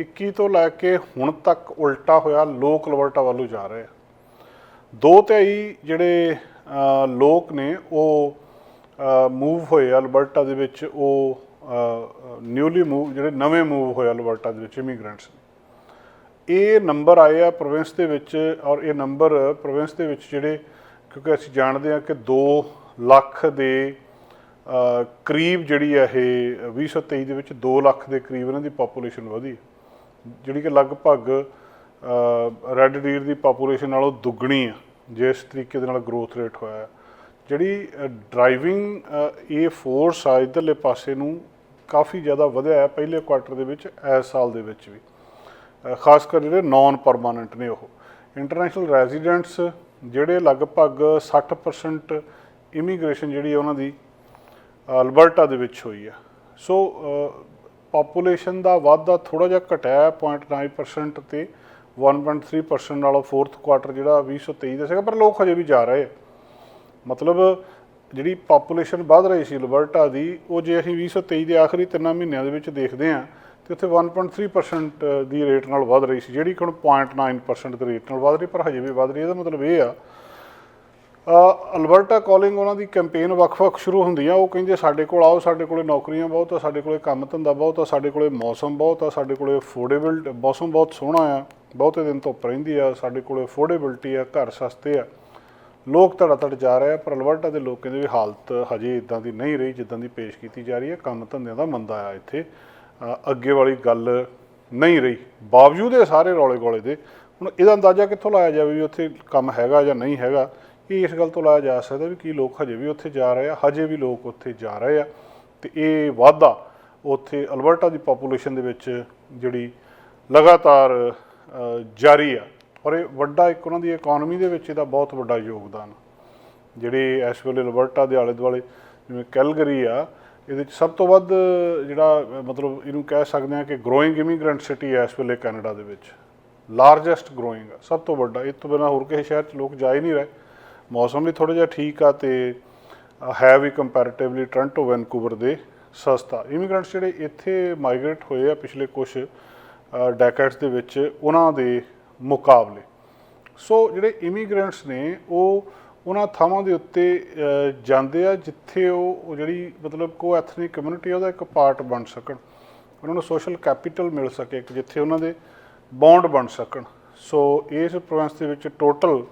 21 ਤੋਂ ਲੈ ਕੇ ਹੁਣ ਤੱਕ ਉਲਟਾ ਹੋਇਆ, ਲੋਕ ਅਲਬਰਟਾ ਵੱਲੋਂ ਜਾ ਰਹੇ ਆ। ਦੋ ਤਿਹਾਈ ਜਿਹੜੇ ਲੋਕ ਨੇ, ਉਹ ਮੂਵ ਹੋਏ ਆ ਅਲਬਰਟਾ ਦੇ ਵਿੱਚ, ਉਹ ਨਿਊਲੀ ਮੂਵ ਜਿਹੜੇ ਨਵੇਂ ਮੂਵ ਹੋਏ ਆ ਅਲਬਰਟਾ ਦੇ ਵਿੱਚ ਇਮੀਗ੍ਰੈਂਟਸ ਇਹ ਨੰਬਰ ਆਏ ਆ ਪ੍ਰੋਵਿੰਸ ਦੇ ਵਿੱਚ ਔਰ ਇਹ ਨੰਬਰ ਪ੍ਰੋਵਿੰਸ ਦੇ ਵਿੱਚ ਜਿਹੜੇ, ਕਿਉਂਕਿ ਅਸੀਂ ਜਾਣਦੇ ਆ ਕਿ 2 ਲੱਖ ਦੇ ਕਰੀਬ ਜਿਹੜੀ ਆ ਇਹ 2023 ਦੇ ਵਿੱਚ 2 ਲੱਖ ਦੇ ਕਰੀਬ ਇਹਨਾਂ ਦੀ ਪਾਪੂਲੇਸ਼ਨ ਵਧੀ। ਜਿਹੜੀ ਕਿ ਲਗਭਗ ਰੈੱਡ ਡੀਰ ਦੀ ਪਾਪੂਲੇਸ਼ਨ ਨਾਲੋਂ ਦੁੱਗਣੀ ਆ, ਜਿਸ ਤਰੀਕੇ ਦੇ ਨਾਲ ਗਰੋਥ ਰੇਟ ਹੋਇਆ ਜਿਹੜੀ ਡਰਾਈਵਿੰਗ ਇਹ ਫੋਰਸ ਆ ਇਧਰਲੇ ਪਾਸੇ ਨੂੰ ਕਾਫੀ ਜ਼ਿਆਦਾ ਵਧਿਆ ਹੈ ਪਹਿਲੇ ਕੁਆਟਰ ਦੇ ਵਿੱਚ, ਇਸ ਸਾਲ ਦੇ ਵਿੱਚ ਵੀ। ਖਾਸ ਕਰ ਜਿਹੜੇ ਨਾਨ ਪਰਮਾਨੈਂਟ ਨੇ ਉਹ। ਇੰਟਰਨੈਸ਼ਨਲ ਰੈਜ਼ੀਡੈਂਟਸ ਜਿਹੜੇ ਲਗਭਗ 60% ਇਮੀਗ੍ਰੇਸ਼ਨ ਜਿਹੜੀ ਹੈ ਉਹਨਾਂ ਦੀ ਅਲਬਰਟਾ ਦੇ ਵਿੱਚ ਹੋਈ ਆ। ਸੋ ਪਾਪੂਲੇਸ਼ਨ ਦਾ ਵਾਧਾ ਥੋੜਾ ਜਿਹਾ ਘਟਿਆ ਹੈ 0.9% ਤੇ 1.3% ਨਾਲੋਂ ਫੋਰਥ ਕੁਆਟਰ ਜਿਹੜਾ 2023 ਦਾ ਸੀਗਾ, ਪਰ ਲੋਕ ਹਜੇ ਵੀ ਜਾ ਰਹੇ ਆ। ਮਤਲਬ ਜਿਹੜੀ ਪਾਪੂਲੇਸ਼ਨ ਵੱਧ ਰਹੀ ਸੀ ਅਲਬਰਟਾ ਦੀ, ਉਹ ਜੇ ਅਸੀਂ 2023 ਦੇ ਆਖਰੀ ਤਿੰਨਾਂ ਮਹੀਨਿਆਂ ਦੇ ਵਿੱਚ ਦੇਖਦੇ ਹਾਂ, ਤੇ ਉੱਥੇ 1.3% ਦੀ ਰੇਟ ਨਾਲ ਵੱਧ ਰਹੀ ਸੀ, ਜਿਹੜੀ ਕਿ ਹੁਣ 0.9% ਦੇ ਰੇਟ ਨਾਲ ਵੱਧ ਰਹੀ, ਪਰ ਹਜੇ ਵੀ ਵੱਧ ਰਹੀ ਇਹਦਾ ਮਤਲਬ ਇਹ ਆ ਅਲਬਰਟਾ ਕਾਲਿੰਗ ਉਹਨਾਂ ਦੀ ਕੈਂਪੇਨ ਵੱਖ-ਵੱਖ ਸ਼ੁਰੂ ਹੁੰਦੀ ਆ ਉਹ ਕਹਿੰਦੇ, ਸਾਡੇ ਕੋਲ ਆਓ, ਸਾਡੇ ਕੋਲੇ ਨੌਕਰੀਆਂ ਬਹੁਤ ਆ, ਸਾਡੇ ਕੋਲੇ ਕੰਮ ਧੰਦਾ ਬਹੁਤ ਆ, ਸਾਡੇ ਕੋਲੇ ਮੌਸਮ ਬਹੁਤ ਆ, ਸਾਡੇ ਕੋਲੇ ਅਫੋਰਡੇਬਲ ਮੌਸਮ ਬਹੁਤ ਸੋਹਣਾ ਆ, ਬਹੁਤੇ ਦਿਨ ਧੁੱਪ ਰਹਿੰਦੀ ਆ, ਸਾਡੇ ਕੋਲੇ ਅਫੋਰਡੇਬਿਲਟੀ ਆ, ਘਰ ਸਸਤੇ ਆ। ਲੋਕ ਧੜਾ ਧੜ ਜਾ ਰਹੇ ਆ, ਪਰ ਅਲਬਰਟਾ ਦੇ ਲੋਕਾਂ ਦੀ ਵੀ ਹਾਲਤ ਹਜੇ ਇਦਾਂ ਦੀ ਨਹੀਂ ਰਹੀ ਜਿੱਦਾਂ ਦੀ ਪੇਸ਼ ਕੀਤੀ ਜਾ ਰਹੀ ਹੈ। ਕੰਮ ਧੰਦਿਆਂ ਦਾ ਮੰਦਾ ਆ ਇੱਥੇ। ਅੱਗੇ ਵਾਲੀ ਗੱਲ ਨਹੀਂ ਰਹੀ। ਬਾਵਜੂਦ ਇਹ ਸਾਰੇ ਰੌਲੇ ਗੋਲੇ ਦੇ, ਹੁਣ ਇਹਦਾ ਅੰਦਾਜ਼ਾ ਕਿੱਥੋਂ ਲਾਇਆ ਜਾਵੇ ਵੀ ਉੱਥੇ ਕੰਮ ਹੈਗਾ ਜਾਂ ਨਹੀਂ ਹੈਗਾ? ਇਹ ਇਸ ਗੱਲ ਤੋਂ ਲਾਇਆ ਜਾ ਸਕਦਾ ਵੀ ਕੀ ਲੋਕ ਹਜੇ ਵੀ ਉੱਥੇ ਜਾ ਰਹੇ ਆ, ਹਜੇ ਵੀ ਲੋਕ ਉੱਥੇ ਜਾ ਰਹੇ ਆ। ਤੇ ਇਹ ਵਾਧਾ ਉੱਥੇ ਅਲਬਰਟਾ ਦੀ ਪਾਪੂਲੇਸ਼ਨ ਦੇ ਵਿੱਚ ਜਿਹੜੀ ਲਗਾਤਾਰ ਜਾਰੀ ਆ। ਔਰ ਇਹ ਵੱਡਾ ਇੱਕ ਉਹਨਾਂ ਦੀ ਇਕਨੋਮੀ ਦੇ ਵਿੱਚ ਇਹਦਾ ਬਹੁਤ ਵੱਡਾ ਯੋਗਦਾਨ। ਜਿਹੜੇ ਇਸ ਵੇਲੇ ਅਲਬਰਟਾ ਦੇ ਆਲੇ ਦੁਆਲੇ ਜਿਵੇਂ ਕੈਲਗਰੀ ਆ, ਇਹਦੇ ਵਿੱਚ ਸਭ ਤੋਂ ਵੱਧ ਜਿਹੜਾ ਮਤਲਬ ਇਹਨੂੰ ਕਹਿ ਸਕਦੇ ਆ ਕਿ ਗਰੋਇੰਗ ਇਮੀਗ੍ਰੈਂਟ ਸਿਟੀ ਹੈ ਇਸ ਵੇਲੇ ਕੈਨੇਡਾ ਦੇ ਵਿੱਚ। ਲਾਰਜੈਸਟ ਗਰੋਇੰਗ ਆ, ਸਭ ਤੋਂ ਵੱਡਾ। ਇਹ ਤੋਂ ਬਿਨਾਂ ਹੋਰ ਕਿਸੇ ਸ਼ਹਿਰ 'ਚ ਲੋਕ ਜਾ ਹੀ ਨਹੀਂ ਰਹੇ। ਮੌਸਮ ਵੀ ਥੋੜਾ ਜਿਹਾ ਠੀਕ ਆ ਤੇ ਹੈ ਵੀ ਕੰਪੈਰੀਟਿਵਲੀ ਟੋਰਾਂਟੋ ਵੈਨਕੂਵਰ ਦੇ ਸਸਤਾ। ਇਮੀਗ੍ਰੈਂਟਸ ਜਿਹੜੇ ਇੱਥੇ ਮਾਈਗ੍ਰੇਟ ਹੋਏ ਆ ਪਿਛਲੇ ਕੁਝ ਡੈਕੇਡਸ ਦੇ ਵਿੱਚ, ਉਹਨਾਂ ਦੇ ਮੁਕਾਬਲੇ। ਸੋ ਜਿਹੜੇ ਇਮੀਗ੍ਰੈਂਟਸ ਨੇ, ਉਹ ਉਹਨਾਂ ਥਾਵਾਂ ਦੇ ਉੱਤੇ ਜਾਂਦੇ ਆ ਜਿੱਥੇ ਉਹ ਜਿਹੜੀ ਮਤਲਬ ਕੋ ਐਥਨਿਕ ਕਮਿਊਨਿਟੀ ਉਹਦਾ ਇੱਕ ਪਾਰਟ ਬਣ ਸਕਣ। ਉਹਨਾਂ ਨੂੰ ਸੋਸ਼ਲ ਕੈਪੀਟਲ ਮਿਲ ਸਕੇ, ਇੱਕ ਜਿੱਥੇ ਉਹਨਾਂ ਦੇ ਬੌਂਡ ਬਣ ਸਕਣ। ਸੋ ਇਸ ਪ੍ਰੋਵਿੰਸ ਦੇ ਵਿੱਚ ਟੋਟਲ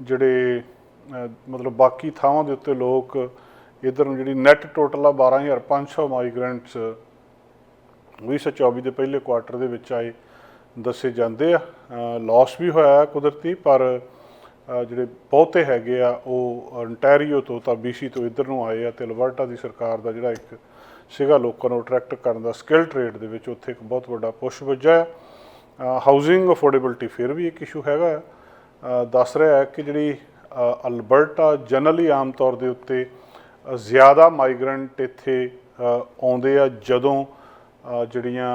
ਜਿਹੜੇ ਮਤਲਬ ਬਾਕੀ ਥਾਵਾਂ ਦੇ ਉੱਤੇ ਲੋਕ ਇਧਰ ਨੂੰ ਜਿਹੜੀ ਨੈਟ ਟੋਟਲ ਆ 12500 ਮਾਈਗ੍ਰੈਂਟਸ 2024 ਦੇ ਪਹਿਲੇ ਕੁਆਟਰ ਦੇ ਵਿੱਚ ਆਏ, ਦੱਸੇ ਜਾਂਦੇ ਆ ਲਾਸ ਵੀ ਹੋਇਆ ਹੈ ਕੁਦਰਤੀ, ਪਰ ਜਿਹੜੇ ਬਹੁਤੇ ਹੈਗੇ ਆ, ਉਹ ਅੰਟੈਰੀਓ ਤੋਂ ਤਾਂ BC ਤੋਂ ਇੱਧਰ ਨੂੰ ਆਏ ਆ ਤੇ ਅਲਵਰਟਾ ਦੀ ਸਰਕਾਰ ਦਾ ਜਿਹੜਾ ਇੱਕ ਸੀਗਾ ਲੋਕਾਂ ਨੂੰ ਅਟਰੈਕਟ ਕਰਨ ਦਾ ਸਕਿੱਲ ਟ੍ਰੇਡ ਦੇ ਵਿੱਚ ਉੱਥੇ ਇੱਕ ਬਹੁਤ ਵੱਡਾ ਪੁਸ਼ ਵੱਜਾ ਹੈ ਹਾਊਸਿੰਗ ਅਫੋਰਡੇਬਿਲਟੀ ਫਿਰ ਵੀ ਇੱਕ ਇਸ਼ੂ ਹੈਗਾ ਹੈ। ਦੱਸ ਰਿਹਾ ਹੈ ਕਿ ਜਿਹੜੀ ਅਲਬਰਟਾ ਜਨਰਲੀ ਆਮ ਤੌਰ ਦੇ ਉੱਤੇ ਜ਼ਿਆਦਾ ਮਾਈਗ੍ਰੈਂਟ ਇੱਥੇ ਆਉਂਦੇ ਆ ਜਦੋਂ ਜਿਹੜੀਆਂ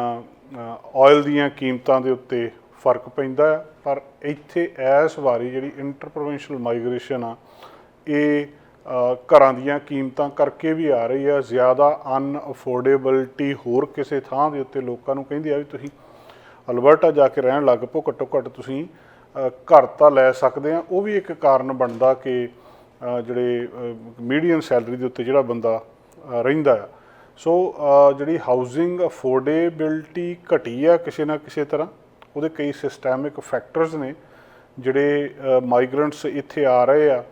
ਆਇਲ ਦੀਆਂ ਕੀਮਤਾਂ ਦੇ ਉੱਤੇ ਫ਼ਰਕ ਪੈਂਦਾ ਹੈ। ਪਰ ਇੱਥੇ ਇਸ ਵਾਰੀ ਜਿਹੜੀ ਇੰਟਰ ਪ੍ਰੋਵਿੰਸ਼ੀਅਲ ਮਾਈਗ੍ਰੇਸ਼ਨ ਆ, ਇਹ ਘਰਾਂ ਦੀਆਂ ਕੀਮਤਾਂ ਕਰਕੇ ਵੀ ਆ ਰਹੀ ਆ। ਜ਼ਿਆਦਾ ਅਨਅਫੋਰਡੇਬਿਲਟੀ ਹੋਰ ਕਿਸੇ ਥਾਂ ਦੇ ਉੱਤੇ ਲੋਕਾਂ ਨੂੰ ਕਹਿੰਦੀ ਆ ਵੀ ਤੁਸੀਂ ਅਲਬਰਟਾ ਜਾ ਕੇ ਰਹਿਣ ਲੱਗ ਪਓ, ਘੱਟੋ ਘੱਟ ਤੁਸੀਂ ਘਰ ਤਾਂ ਲੈ ਸਕਦੇ ਆ ਉਹ ਵੀ ਇੱਕ ਕਾਰਨ ਬਣਦਾ ਕਿ ਜਿਹੜੇ ਮੀਡੀਅਮ ਸੈਲਰੀ ਦੇ ਉੱਤੇ ਜਿਹੜਾ ਬੰਦਾ ਰਹਿੰਦਾ ਆ। ਸੋ ਜਿਹੜੀ ਹਾਊਸਿੰਗ ਅਫੋਰਡੇਬਿਲਟੀ ਘਟੀ ਆ ਕਿਸੇ ਨਾ ਕਿਸੇ ਤਰ੍ਹਾਂ, ਉਹਦੇ ਕਈ ਸਿਸਟੈਮਿਕ ਫੈਕਟਰਸ ਨੇ, ਜਿਹੜੇ ਮਾਈਗ੍ਰੈਂਟਸ ਇੱਥੇ ਆ ਰਹੇ ਆ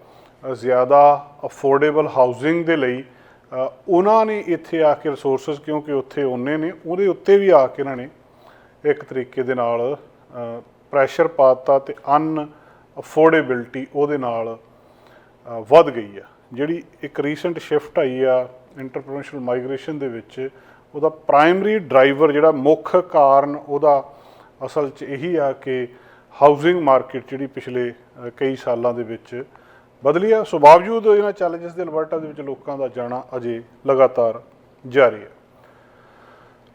ਜ਼ਿਆਦਾ ਅਫੋਰਡੇਬਲ ਹਾਊਸਿੰਗ ਦੇ ਲਈ ਉਹਨਾਂ ਨੇ ਇੱਥੇ ਆ ਕੇ ਰਿਸੋਰਸਸ ਕਿਉਂਕਿ ਉੱਥੇ ਉਹਨੇ ਨੇ, ਉਹਦੇ ਉੱਤੇ ਵੀ ਆ ਕੇ ਇਹਨਾਂ ਨੇ ਇੱਕ ਤਰੀਕੇ ਦੇ ਨਾਲ ਪ੍ਰੈਸ਼ਰ ਪਾਤਾ ਤੇ ਅਨ ਅਫੋਰਡੇਬਿਲਟੀ ਉਹਦੇ ਨਾਲ ਵੱਧ ਗਈ ਆ। ਜਿਹੜੀ ਇੱਕ ਰੀਸੈਂਟ ਸ਼ਿਫਟ ਆਈ ਆ ਇੰਟਰਪ੍ਰੈਨਸ਼ੀਅਲ ਮਾਈਗ੍ਰੇਸ਼ਨ ਦੇ ਵਿੱਚ, ਉਹਦਾ ਪ੍ਰਾਇਮਰੀ ਡਰਾਈਵਰ ਜਿਹੜਾ ਮੁੱਖ ਕਾਰਨ ਉਹਦਾ ਅਸਲ 'ਚ ਇਹੀ ਆ ਕਿ ਹਾਊਸਿੰਗ ਮਾਰਕੀਟ ਜਿਹੜੀ ਪਿਛਲੇ ਕਈ ਸਾਲਾਂ ਦੇ ਵਿੱਚ ਬਦਲੀ ਆ। ਸੋ ਬਾਵਜੂਦ ਇਹਨਾਂ ਚੈਲੰਜਸ ਦੇ ਅਲਬਰਟਾ ਦੇ ਵਿੱਚ ਲੋਕਾਂ ਦਾ ਜਾਣਾ ਅਜੇ ਲਗਾਤਾਰ ਜਾਰੀ ਹੈ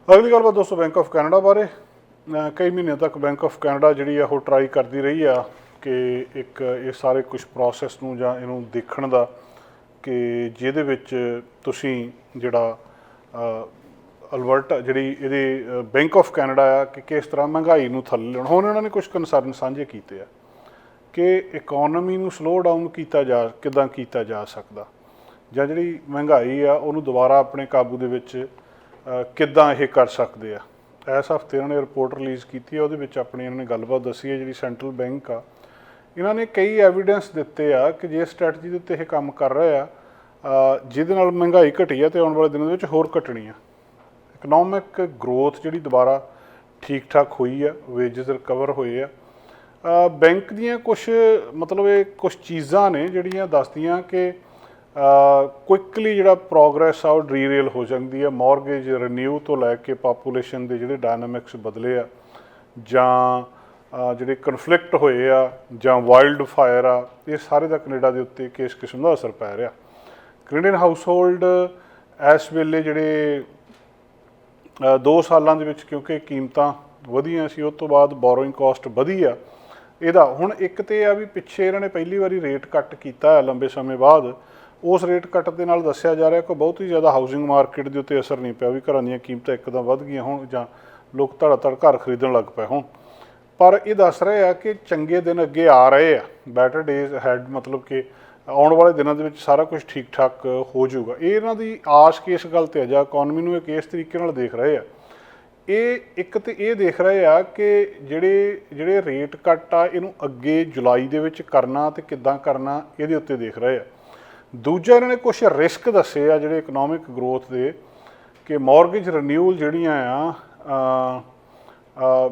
ਅਗਲੀ ਗੱਲਬਾਤ ਦੋਸਤੋ ਬੈਂਕ ਆਫ ਕੈਨੇਡਾ ਬਾਰੇ। ਕਈ ਮਹੀਨਿਆਂ ਤੱਕ ਬੈਂਕ ਆਫ ਕੈਨੇਡਾ ਜਿਹੜੀ ਆ ਉਹ ਟਰਾਈ ਕਰਦੀ ਰਹੀ ਆ ਕਿ ਇੱਕ ਇਹ ਸਾਰੇ ਕੁਝ ਪ੍ਰੋਸੈਸ ਨੂੰ ਜਾਂ ਇਹਨੂੰ ਦੇਖਣ ਦਾ ਕਿ ਜਿਹਦੇ ਵਿੱਚ ਤੁਸੀਂ ਜਿਹੜਾ ਅਹ, ਅਲਬਰਟਾ ਜਿਹੜੀ ਇਹਦੇ ਬੈਂਕ ਆਫ ਕੈਨੇਡਾ ਆ ਕਿ ਕਿਸ ਤਰ੍ਹਾਂ ਮਹਿੰਗਾਈ ਨੂੰ ਥੱਲੇ ਲਿਆਉਣਾ ਹੁਣ ਇਹਨਾਂ ਨੇ ਕੁਝ ਕਨਸਰਨ ਸਾਂਝੇ ਕੀਤੇ ਆ ਕਿ ਇਕਨੋਮੀ ਨੂੰ ਸਲੋ ਡਾਊਨ ਕੀਤਾ ਜਾ ਕਿਦਾਂ ਕੀਤਾ ਜਾ ਸਕਦਾ ਜਾਂ ਜਿਹੜੀ ਮਹਿੰਗਾਈ ਆ ਉਹਨੂੰ ਦੁਬਾਰਾ ਆਪਣੇ ਕਾਬੂ ਦੇ ਵਿੱਚ ਕਿੱਦਾਂ ਇਹ ਕਰ ਸਕਦੇ ਆ। ਇਸ ਹਫ਼ਤੇ ਇਹਨਾਂ ਨੇ ਰਿਪੋਰਟ ਰਿਲੀਜ਼ ਕੀਤੀ ਹੈ ਉਹਦੇ ਵਿੱਚ ਆਪਣੀ ਇਹਨਾਂ ਨੇ ਗੱਲਬਾਤ ਦੱਸੀ ਹੈ ਜਿਹੜੀ ਸੈਂਟਰਲ ਬੈਂਕ ਆ। ਇਹਨਾਂ ਨੇ ਕਈ ਐਵੀਡੈਂਸ ਦਿੱਤੇ ਆ ਕਿ ਜੇ ਸਟ੍ਰੈਟਜੀ ਦੇ ਉੱਤੇ ਇਹ ਕੰਮ ਕਰ ਰਹੇ ਆ ਜਿਹਦੇ ਨਾਲ ਮਹਿੰਗਾਈ ਘਟੀ ਆ ਤੇ ਆਉਣ ਵਾਲੇ ਦਿਨਾਂ ਦੇ ਵਿੱਚ ਹੋਰ ਘਟਣੀ ਆ। ਇਕਨੋਮਿਕ ਗਰੋਥ ਜਿਹੜੀ ਦੁਬਾਰਾ ਠੀਕ ਠਾਕ ਹੋਈ ਆ ਵੇਜਸ ਰਿਕਵਰ ਹੋਏ ਆ। ਬੈਂਕ ਦੀਆਂ ਕੁਝ ਮਤਲਬ ਇਹ ਕੁਝ ਚੀਜ਼ਾਂ ਨੇ ਜਿਹੜੀਆਂ ਦੱਸਦੀਆਂ ਕਿ ਕੁਇਕਲੀ ਜਿਹੜਾ ਪ੍ਰੋਗਰੈਸ ਆ ਉਹ ਰੀਰੇਲ ਹੋ ਜਾਂਦੀ ਹੈ ਮਾਰਗੇਜ ਰੀਨਿਊ ਤੋਂ ਲੈ ਕੇ ਪਾਪੂਲੇਸ਼ਨ ਦੇ ਜਿਹੜੇ ਡਾਇਨਾਮਿਕਸ ਬਦਲੇ ਆ ਜਾਂ ਜਿਹੜੇ ਕਨਫਲਿਕਟ ਹੋਏ ਆ ਜਾਂ ਵਾਈਲਡ ਫਾਇਰ ਆ ਇਹ ਸਾਰੇ ਦਾ ਕੈਨੇਡਾ ਦੇ ਉੱਤੇ ਕਿਸ ਕਿਸਮ ਦਾ ਅਸਰ ਪੈ ਰਿਹਾ। ਕੈਨੇਡੀਅਨ ਹਾਊਸਹੋਲਡ ਇਸ ਵੇਲੇ ਜਿਹੜੇ ਅ, ਦੋ ਸਾਲਾਂ ਦੇ ਵਿੱਚ ਕਿਉਂਕਿ ਕੀਮਤਾਂ ਵਧੀਆਂ ਸੀ ਉਸ ਤੋਂ ਬਾਅਦ ਬੋਰੋਇੰਗ ਕਾਸਟ ਵਧੀ ਆ। ਇਹਦਾ ਹੁਣ ਇੱਕ ਤੇ ਇਹ ਆ ਵੀ ਪਿੱਛੇ ਇਹਨਾਂ ਨੇ ਪਹਿਲੀ ਵਾਰੀ ਰੇਟ ਕੱਟ ਕੀਤਾ ਹੈ ਲੰਬੇ ਸਮੇਂ ਬਾਅਦ। ਉਸ ਰੇਟ ਕੱਟ ਦੇ ਨਾਲ ਦੱਸਿਆ ਜਾ ਰਿਹਾ ਕਿ ਬਹੁਤ ਹੀ ਜ਼ਿਆਦਾ ਹਾਊਸਿੰਗ ਮਾਰਕੀਟ ਦੇ ਉੱਤੇ ਅਸਰ ਨਹੀਂ ਪਿਆ, ਵੀ ਘਰਾਂ ਦੀਆਂ ਕੀਮਤਾਂ ਇੱਕਦਮ ਵੱਧ ਗਈਆਂ ਹੋਣ ਜਾਂ ਲੋਕ ਧੜਾ ਧੜ ਘਰ ਖਰੀਦਣ ਲੱਗ ਪਏ ਹੋਣ। ਪਰ ਇਹ ਦੱਸ ਰਹੇ ਆ ਕਿ ਚੰਗੇ ਦਿਨ ਅੱਗੇ ਆ ਰਹੇ ਆ। ਬੈਟਰ ਡੇਜ਼ ਹੈਡ ਮਤਲਬ ਕਿ ਆਉਣ ਵਾਲੇ ਦਿਨਾਂ ਦੇ ਵਿੱਚ ਸਾਰਾ ਕੁਝ ਠੀਕ ਠਾਕ ਹੋ ਜਾਊਗਾ। ਇਹ ਇਹਨਾਂ ਦੀ ਆਸ ਕਿਸ ਗੱਲ ਤੇ ਆ ਜਾਂ ਇਕਨੋਮੀ ਨੂੰ ਇਹ ਕਿਸ ਤਰੀਕੇ ਨਾਲ ਦੇਖ ਰਹੇ ਆ। ਇਹ ਇੱਕ ਤੇ ਇਹ ਦੇਖ ਰਹੇ ਆ ਕਿ ਜਿਹੜੇ ਜਿਹੜੇ ਰੇਟ ਕੱਟ ਆ, ਇਹਨੂੰ ਅੱਗੇ ਜੁਲਾਈ ਦੇ ਵਿੱਚ ਕਰਨਾ ਤੇ ਕਿੱਦਾਂ ਕਰਨਾ, ਇਹਦੇ ਉੱਤੇ ਦੇਖ ਰਹੇ ਆ। ਦੂਜਾ ਇਹਨਾਂ ਨੇ ਕੁਝ ਰਿਸਕ ਦੱਸੇ ਆ ਜਿਹੜੇ ਇਕਨੋਮਿਕ ਗਰੋਥ ਦੇ, ਕਿ ਮਾਰਗੇਜ ਰੀਨਿਊਅਲ ਜਿਹੜੀਆਂ ਆ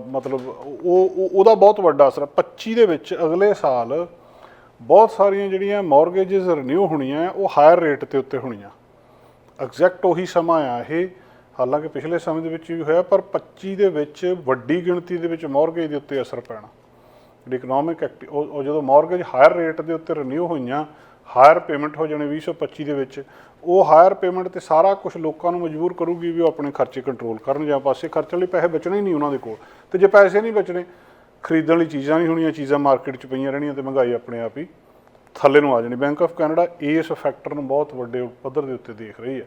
ਮਤਲਬ ਉਹ ਉਹਦਾ ਬਹੁਤ ਵੱਡਾ ਅਸਰ ਆ। 25 ਦੇ ਵਿੱਚ ਅਗਲੇ ਸਾਲ ਬਹੁਤ ਸਾਰੀਆਂ ਜਿਹੜੀਆਂ ਮਾਰਗੇजेस ਰੀਨਿਊ ਹੋਣੀਆਂ, ਉਹ ਹਾਇਰ ਰੇਟ ਤੇ ਉੱਤੇ ਹੋਣੀਆਂ। ਐਗਜ਼ੈਕਟ ਉਹੀ ਸਮਾਂ ਆ ਇਹ। ਹਾਲਾਂਕਿ ਪਿਛਲੇ ਸਮੇਂ ਦੇ ਵਿੱਚ ਵੀ ਹੋਇਆ, ਪਰ 25 ਦੇ ਵਿੱਚ ਵੱਡੀ ਗਿਣਤੀ ਦੇ ਵਿੱਚ ਮਾਰਗੇਜ ਦੇ ਉੱਤੇ ਅਸਰ ਪੈਣਾ। ਜਿਹੜੀ ਇਕਨੋਮਿਕ ਐਕਟੀ ਉਹ ਜਦੋਂ ਮਾਰਗੇਜ ਹਾਇਰ ਰੇਟ ਦੇ ਉੱਤੇ ਰੀਨਿਊ ਹੋਈਆਂ ਹਾਇਰ ਪੇਮੈਂਟ ਹੋ ਜਾਣੇ 2025 ਦੇ ਵਿੱਚ, ਉਹ ਹਾਇਰ ਪੇਮੈਂਟ ਤੇ ਸਾਰਾ ਕੁਝ ਲੋਕਾਂ ਨੂੰ ਮਜਬੂਰ ਕਰੂਗੀ ਵੀ ਉਹ ਆਪਣੇ ਖਰਚੇ ਕੰਟਰੋਲ ਕਰਨ ਜਾਂ ਪਾਸੇ ਖਰਚਣ ਲਈ ਪੈਸੇ ਬਚਣੇ ਹੀ ਨਹੀਂ ਉਹਨਾਂ ਦੇ ਕੋਲ। ਤੇ ਜੇ ਪੈਸੇ ਨਹੀਂ ਬਚਣੇ, ਖਰੀਦਣ ਲਈ ਚੀਜ਼ਾਂ ਨਹੀਂ ਹੋਣੀਆਂ, ਚੀਜ਼ਾਂ ਮਾਰਕੀਟ 'ਚ ਪਈਆਂ ਰਹਿਣੀਆਂ ਤੇ ਮਹਿੰਗਾਈ ਆਪਣੇ ਆਪ ਹੀ ਥੱਲੇ ਨੂੰ ਆ ਜਾਣੀ। ਬੈਂਕ ਆਫ ਕੈਨੇਡਾ ਇਸ ਫੈਕਟਰ ਨੂੰ ਬਹੁਤ ਵੱਡੇ ਪੱਧਰ ਦੇ ਉੱਤੇ ਦੇਖ ਰਹੀ ਹੈ।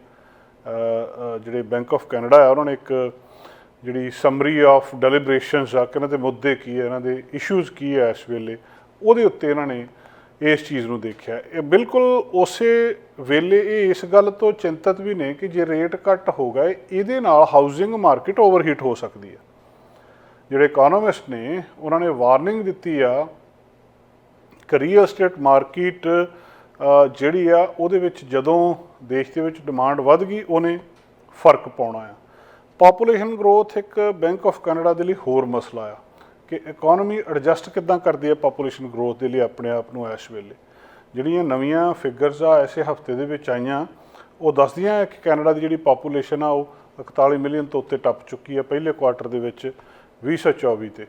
ਜਿਹੜੇ ਬੈਂਕ ਆਫ ਕੈਨੇਡਾ ਆ, ਉਹਨਾਂ ਨੇ ਇੱਕ ਜਿਹੜੀ ਸਮਰੀ ਆਫ ਡੈਲੀਬਰੇਸ਼ਨਸ ਆ, ਕਿ ਇਹਨਾਂ ਦੇ ਮੁੱਦੇ ਕੀ ਹੈ, ਇਹਨਾਂ ਦੇ ਇਸ਼ੂਜ਼ ਕੀ ਹੈ ਇਸ ਵੇਲੇ, ਉਹਦੇ ਉੱਤੇ ਇਹਨਾਂ ਨੇ ਇਸ ਚੀਜ਼ ਨੂੰ ਦੇਖਿਆ। ਇਹ ਬਿਲਕੁਲ ਉਸੇ ਵੇਲੇ ਇਹ ਇਸ ਗੱਲ ਤੋਂ ਚਿੰਤਤ ਵੀ ਨੇ ਕਿ ਜੇ ਰੇਟ ਕੱਟ ਹੋ ਗਏ, ਇਹਦੇ ਨਾਲ ਹਾਊਸਿੰਗ ਮਾਰਕੀਟ ਓਵਰਹੀਟ ਹੋ ਸਕਦੀ ਹੈ। ਜਿਹੜੇ ਇਕਨੋਮਿਸਟ ਨੇ, ਉਹਨਾਂ ਨੇ ਵਾਰਨਿੰਗ ਦਿੱਤੀ ਆ ਕਿ ਰੀਅਲ ਏਸਟੇਟ ਮਾਰਕੀਟ ਜਿਹੜੀ ਆ, ਉਹਦੇ ਵਿੱਚ ਜਦੋਂ ਦੇਸ਼ ਦੇ ਵਿੱਚ ਡਿਮਾਂਡ ਵੱਧ ਗਈ, ਉਹਨੇ ਫ਼ਰਕ ਪਾਉਣਾ ਆ। ਪਾਪੂਲੇਸ਼ਨ ਗਰੋਥ ਇੱਕ ਬੈਂਕ ਆਫ ਕੈਨੇਡਾ ਦੇ ਲਈ ਹੋਰ ਮਸਲਾ ਆ। ਕਿ ਇਕਨੋਮੀ ਐਡਜਸਟ ਕਿੱਦਾਂ ਕਰਦੀ ਹੈ ਪੋਪੂਲੇਸ਼ਨ ਗਰੋਥ ਦੇ ਲਈ ਆਪਣੇ ਆਪ ਨੂੰ ਇਸ ਵੇਲੇ? ਜਿਹੜੀਆਂ ਨਵੀਆਂ ਫਿਗਰਸ ਆ ਐਸੇ ਹਫ਼ਤੇ ਦੇ ਵਿੱਚ ਆਈਆਂ, ਉਹ ਦੱਸਦੀਆਂ ਹੈ ਕਿ ਕੈਨੇਡਾ ਦੀ ਜਿਹੜੀ ਪੋਪੂਲੇਸ਼ਨ ਆ ਉਹ 41 ਮਿਲੀਅਨ ਤੋਂ ਉੱਤੇ ਟੱਪ ਚੁੱਕੀ ਹੈ ਪਹਿਲੇ ਕੁਆਟਰ ਦੇ ਵਿੱਚ 2024 ਤੇ।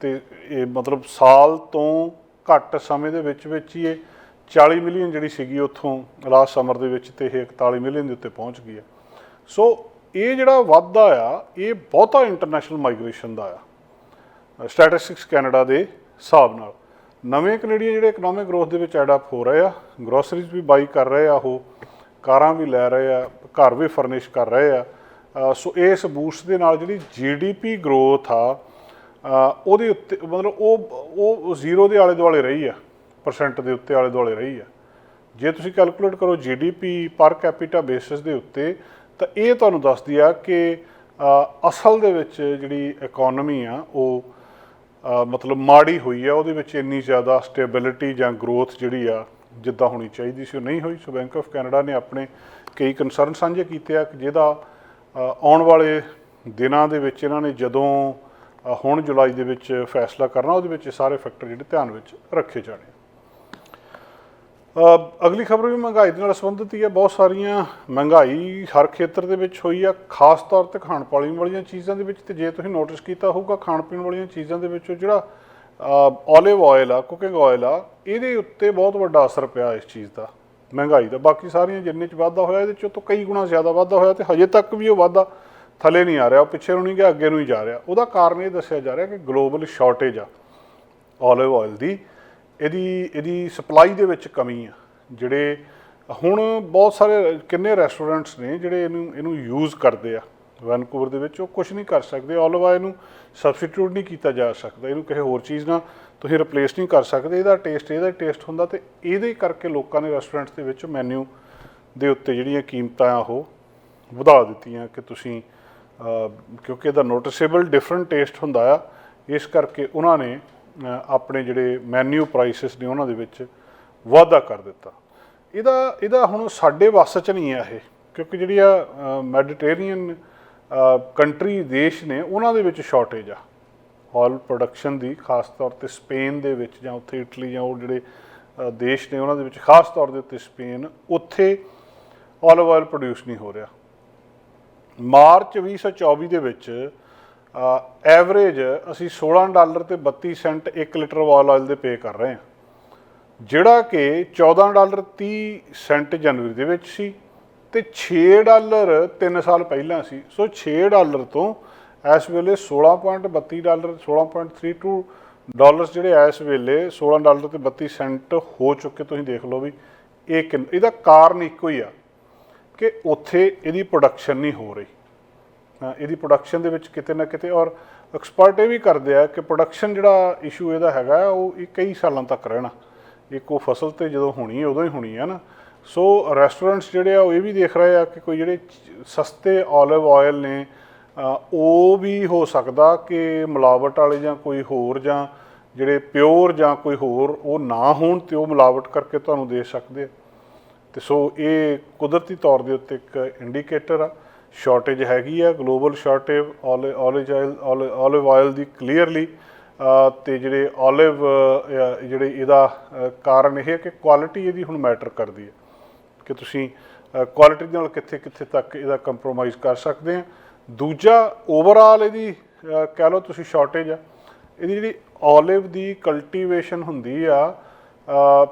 ਤੇ ਇਹ ਮਤਲਬ ਸਾਲ ਤੋਂ ਘੱਟ ਸਮੇਂ ਦੇ ਵਿੱਚ ਵਿੱਚ ਹੀ ਇਹ 40 ਮਿਲੀਅਨ ਜਿਹੜੀ ਸੀਗੀ ਉੱਥੋਂ ਲਾਸਟ ਸਮਰ ਦੇ ਵਿੱਚ ਤੇ ਇਹ 41 ਮਿਲੀਅਨ ਦੇ ਉੱਤੇ ਪਹੁੰਚ ਗਈ ਹੈ। ਸੋ ਇਹ ਜਿਹੜਾ ਵਾਧਾ ਆ, ਇਹ ਬਹੁਤਾ ਇੰਟਰਨੈਸ਼ਨਲ ਮਾਈਗ੍ਰੇਸ਼ਨ ਦਾ ਆ। ਸਟੈਟਿਸਟਿਕਸ ਕੈਨੇਡਾ ਦੇ ਹਿਸਾਬ ਨਾਲ। ਨਵੇਂ ਕੈਨੇਡੀਅਨ ਜਿਹੜੇ ਇਕਨੋਮਿਕ ਗਰੋਥ ਦੇ ਵਿੱਚ ਐਡ ਹੋ ਰਹੇ ਆ ਗਰੋਸਰੀਜ਼ ਵੀ ਬਾਈ ਕਰ ਰਹੇ ਆ ਉਹ, ਕਾਰਾਂ ਵੀ ਲੈ ਰਹੇ ਆ, ਘਰ ਵੀ ਫਰਨਿਸ਼ ਕਰ ਰਹੇ ਆ। ਸੋ ਇਸ ਬੂਸਟ ਦੇ ਨਾਲ ਜਿਹੜੀ ਜੀਡੀਪੀ ਗਰੋਥ ਆ ਉਹਦੇ ਉੱਤੇ ਮਤਲਬ ਉਹ ਉਹ ਜ਼ੀਰੋ ਦੇ ਆਲੇ ਦੁਆਲੇ ਰਹੀ ਆ ਪਰਸੈਂਟ ਦੇ ਉੱਤੇ ਆਲੇ ਦੁਆਲੇ ਰਹੀ ਆ। ਜੇ ਤੁਸੀਂ ਕੈਲਕੂਲੇਟ ਕਰੋ ਜੀਡੀਪੀ ਪਰ ਕੈਪੀਟਾ ਬੇਸਿਸ ਦੇ ਉੱਤੇ, ਤਾਂ ਇਹ ਤੁਹਾਨੂੰ ਦੱਸਦੀ ਆ ਕਿ ਅਸਲ ਦੇ ਵਿੱਚ ਜਿਹੜੀ ਇਕਨੋਮੀ ਆ, ਉਹ ਮਤਲਬ ਮਾੜੀ ਹੋਈ ਆ, ਉਹਦੇ ਵਿੱਚ ਇੰਨੀ ਜ਼ਿਆਦਾ ਸਟੇਬਿਲਿਟੀ ਜਾਂ ਗਰੋਥ ਜਿਹੜੀ ਆ, ਜਿੱਦਾਂ ਹੋਣੀ ਚਾਹੀਦੀ ਸੀ, ਉਹ ਨਹੀਂ ਹੋਈ। ਸੋ ਬੈਂਕ ਆਫ ਕੈਨੇਡਾ ਨੇ ਆਪਣੇ ਕਈ ਕਨਸਰਨ ਸਾਂਝੇ ਕੀਤੇ ਆ ਕਿ ਜਿਹਦਾ ਆਉਣ ਵਾਲੇ ਦਿਨਾਂ ਦੇ ਵਿੱਚ ਇਹਨਾਂ ਨੇ ਜਦੋਂ ਹੁਣ ਜੁਲਾਈ ਦੇ ਵਿੱਚ ਫੈਸਲਾ ਕਰਨਾ, ਉਹਦੇ ਵਿੱਚ ਇਹ ਸਾਰੇ ਫੈਕਟਰ ਜਿਹੜੇ ਧਿਆਨ ਵਿੱਚ ਰੱਖੇ ਜਾਣੇ ਅਗਲੀ ਖਬਰ ਵੀ ਮਹਿੰਗਾਈ ਦੇ ਨਾਲ ਸੰਬੰਧਿਤ ਹੀ ਹੈ। ਬਹੁਤ ਸਾਰੀਆਂ ਮਹਿੰਗਾਈ ਹਰ ਖੇਤਰ ਦੇ ਵਿੱਚ ਹੋਈ ਆ। ਖਾਸ ਤੌਰ ਤੇ ਖਾਣ ਪਾਣ ਵਾਲੀਆਂ ਚੀਜ਼ਾਂ ਦੇ ਵਿੱਚ ਤੇ ਜੇ ਤੁਸੀਂ ਨੋਟਿਸ ਕੀਤਾ ਹੋਊਗਾ, ਖਾਣ ਪੀਣ ਵਾਲੀਆਂ ਚੀਜ਼ਾਂ ਦੇ ਵਿੱਚੋਂ ਜਿਹੜਾ ਓਲਿਵ ਆਇਲ ਆ ਕੁਕਿੰਗ ਆਇਲ ਆ, ਇਹਦੇ ਉੱਤੇ ਬਹੁਤ ਵੱਡਾ ਅਸਰ ਪਿਆ ਇਸ ਚੀਜ਼ ਦਾ, ਮਹਿੰਗਾਈ ਦਾ। ਬਾਕੀ ਸਾਰੀਆਂ ਜਿੰਨੇ ਚ ਵਾਧਾ ਹੋਇਆ, ਇਹਦੇ ਚੋਂ ਤਾਂ ਕਈ ਗੁਣਾ ਜ਼ਿਆਦਾ ਵਾਧਾ ਹੋਇਆ ਤੇ ਹਜੇ ਤੱਕ ਵੀ ਉਹ ਵਾਧਾ ਥੱਲੇ ਨਹੀਂ ਆ ਰਿਹਾ, ਉਹ ਪਿੱਛੇ ਨੂੰ ਨਹੀਂ ਗਿਆ, ਅੱਗੇ ਨੂੰ ਹੀ ਜਾ ਰਿਹਾ। ਉਹਦਾ ਕਾਰਨ ਇਹ ਦੱਸਿਆ ਜਾ ਰਿਹਾ ਕਿ ਗਲੋਬਲ ਸ਼ਾਰਟੇਜ ਆ ਓਲਿਵ ਆਇਲ ਦੀ। ਇਹਦੀ ਇਹਦੀ ਸਪਲਾਈ ਦੇ ਵਿੱਚ ਕਮੀ ਆ। ਜਿਹੜੇ ਹੁਣ ਬਹੁਤ ਸਾਰੇ ਕਿੰਨੇ ਰੈਸਟੋਰੈਂਟਸ ਨੇ ਜਿਹੜੇ ਇਹਨੂੰ ਇਹਨੂੰ ਯੂਜ਼ ਕਰਦੇ ਆ। ਵੈਨਕੂਵਰ ਦੇ ਵਿੱਚ ਉਹ ਕੁਝ ਨਹੀਂ ਕਰ ਸਕਦੇ। 올ਿਵ ਇਹਨੂੰ ਸਬਸਟੀਟਿਊਟ ਨਹੀਂ ਕੀਤਾ ਜਾ ਸਕਦਾ। ਇਹਨੂੰ ਕਿਸੇ ਹੋਰ ਚੀਜ਼ ਨਾਲ ਤੁਸੀਂ ਰਿਪਲੇਸ ਨਹੀਂ ਕਰ ਸਕਦੇ। ਇਹਦਾ ਟੇਸਟ ਇਹਦਾ ਟੇਸਟ ਹੁੰਦਾ ਤੇ ਇਹਦੇ ਕਰਕੇ ਲੋਕਾਂ ਨੇ ਰੈਸਟੋਰੈਂਟਸ ਦੇ ਵਿੱਚ ਮੈਨੂ ਦੇ ਉੱਤੇ ਜਿਹੜੀਆਂ ਕੀਮਤਾਂ ਆ ਉਹ ਵਧਾ ਦਿੱਤੀਆਂ ਕਿ ਤੁਸੀਂ ਕਿਉਂਕਿ ਇਹਦਾ ਨੋਟਿਸੇਬਲ ਡਿਫਰੈਂਟ ਟੇਸਟ ਹੁੰਦਾ ਆ। ਇਸ ਕਰਕੇ ਉਹਨਾਂ ਨੇ ਆਪਣੇ ਜਿਹੜੇ ਮੈਨਿਊ ਪ੍ਰਾਈਸਸ ਨੇ ਉਹਨਾਂ ਦੇ ਵਿੱਚ ਵਾਧਾ ਕਰ ਦਿੱਤਾ। ਇਹਦਾ ਇਹਦਾ ਹੁਣ ਸਾਡੇ ਵੱਸ 'ਚ ਨਹੀਂ ਆ ਇਹ, ਕਿਉਂਕਿ ਜਿਹੜੀ ਆ ਮੈਡੀਟੇਰੀਅਨ ਕੰਟਰੀ ਦੇਸ਼ ਨੇ, ਉਹਨਾਂ ਦੇ ਵਿੱਚ ਸ਼ਾਰਟੇਜ ਆ। ਆਇਲ ਪ੍ਰੋਡਕਸ਼ਨ ਦੀ, ਖਾਸ ਤੌਰ ਤੇ ਸਪੇਨ ਦੇ ਵਿੱਚ ਜਾਂ ਉੱਥੇ ਇਟਲੀ ਜਾਂ ਉਹ ਜਿਹੜੇ ਦੇਸ਼ ਨੇ ਉਹਨਾਂ ਦੇ ਵਿੱਚ, ਖਾਸ ਤੌਰ ਦੇ ਉੱਤੇ ਸਪੇਨ ਉੱਥੇ ਆਲਿਵ ਆਇਲ ਪ੍ਰੋਡਿਊਸ ਨਹੀਂ ਹੋ ਰਿਹਾ। ਮਾਰਚ 2024 ਦੇ ਵਿੱਚ ਐਵਰੇਜ ਅਸੀਂ 16 ਡਾਲਰ ਤੇ 32 ਸੈਂਟ 1 ਲੀਟਰ ਵਾਲ ਆਇਲ ਦੇ ਪੇ ਕਰ ਰਹੇ ਹਾਂ। ਜਿਹੜਾ ਕਿ 14 ਡਾਲਰ 30 ਸੈਂਟ ਜਨਵਰੀ ਦੇ ਵਿੱਚ ਸੀ ਤੇ 6 ਡਾਲਰ 3 ਸਾਲ ਪਹਿਲਾਂ ਸੀ। ਸੋ 6 ਡਾਲਰ ਤੋਂ ਇਸ ਵੇਲੇ 16.32 ਡਾਲਰ 16.32 ਡਾਲਰਸ ਜਿਹੜੇ ਇਸ ਵੇਲੇ 16 ਡਾਲਰ ਤੇ 32 ਸੈਂਟ ਹੋ ਚੁੱਕੇ, ਤੁਸੀਂ ਦੇਖ ਲਓ ਵੀ ਇਹ ਕਿੰਨ- ਇਹਦਾ ਕਾਰਨ ਇੱਕੋ ਹੀ ਆ ਕਿ ਉੱਥੇ ਇਹਦੀ ਪ੍ਰੋਡਕਸ਼ਨ ਨਹੀਂ ਹੋ ਰਹੀ। ਇਹਦੀ ਪ੍ਰੋਡਕਸ਼ਨ ਦੇ ਵਿੱਚ ਕਿਤੇ ਨਾ ਕਿਤੇ ਔਰ ਐਕਸਪਰਟ ਇਹ ਵੀ ਕਰਦੇ ਆ ਕਿ ਪ੍ਰੋਡਕਸ਼ਨ ਜਿਹੜਾ ਇਸ਼ੂ ਇਹਦਾ ਹੈਗਾ ਉਹ ਇਹ ਕਈ ਸਾਲਾਂ ਤੱਕ ਰਹਿਣਾ। ਇੱਕੋ ਫਸਲ ਤੇ ਜਦੋਂ ਹੋਣੀ ਹੈ ਉਦੋਂ ਹੀ ਹੋਣੀ ਹੈ ਨਾ। ਸੋ ਰੈਸਟੋਰੈਂਟਸ ਜਿਹੜੇ ਆ, ਉਹ ਇਹ ਵੀ ਦੇਖ ਰਹੇ ਆ ਕਿ ਕੋਈ ਜਿਹੜੇ ਸਸਤੇ 올ਿਵ ਆਇਲ ਨੇ ਉਹ ਵੀ ਹੋ ਸਕਦਾ ਕਿ ਮਿਲਾਵਟ ਵਾਲੇ ਜਾਂ ਕੋਈ ਹੋਰ ਜਾਂ ਜਿਹੜੇ ਪਿਓਰ ਜਾਂ ਕੋਈ ਹੋਰ ਉਹ ਨਾ ਹੋਣ ਤੇ ਉਹ ਮਿਲਾਵਟ ਕਰਕੇ ਤੁਹਾਨੂੰ ਦੇ ਸਕਦੇ ਆ। ਤੇ ਸੋ ਇਹ ਕੁਦਰਤੀ ਤੌਰ ਦੇ ਉੱਤੇ ਇੱਕ ਇੰਡੀਕੇਟਰ ਆ। ਸ਼ਾਰਟੇਜ ਹੈਗੀ ਆ ਗਲੋਬਲ ਸ਼ਾਰਟੇਜ ਓਲਿਵ ਆਇਲ ਦੀ ਕਲੀਅਰਲੀ ਤੇ ਜਿਹੜੇ ਓਲਿਵ ਜਿਹੜੇ ਇਹਦਾ ਕਾਰਨ ਇਹ ਹੈ ਕਿ ਕੁਆਲਿਟੀ ਇਹਦੀ ਹੁਣ ਮੈਟਰ ਕਰਦੀ ਹੈ। ਕਿ ਤੁਸੀਂ ਕੁਆਲਿਟੀ ਨਾਲ ਕਿੱਥੇ ਕਿੱਥੇ ਤੱਕ ਇਹਦਾ ਕੰਪਰੋਮਾਈਜ਼ ਕਰ ਸਕਦੇ ਆ। ਦੂਜਾ ਓਵਰਆਲ ਇਹਦੀ ਕਹਿ ਲਓ ਤੁਸੀਂ ਸ਼ਾਰਟੇਜ ਆ। ਇਹਦੀ ਜਿਹੜੀ ਓਲਿਵ ਦੀ ਕਲਟੀਵੇਸ਼ਨ ਹੁੰਦੀ ਆ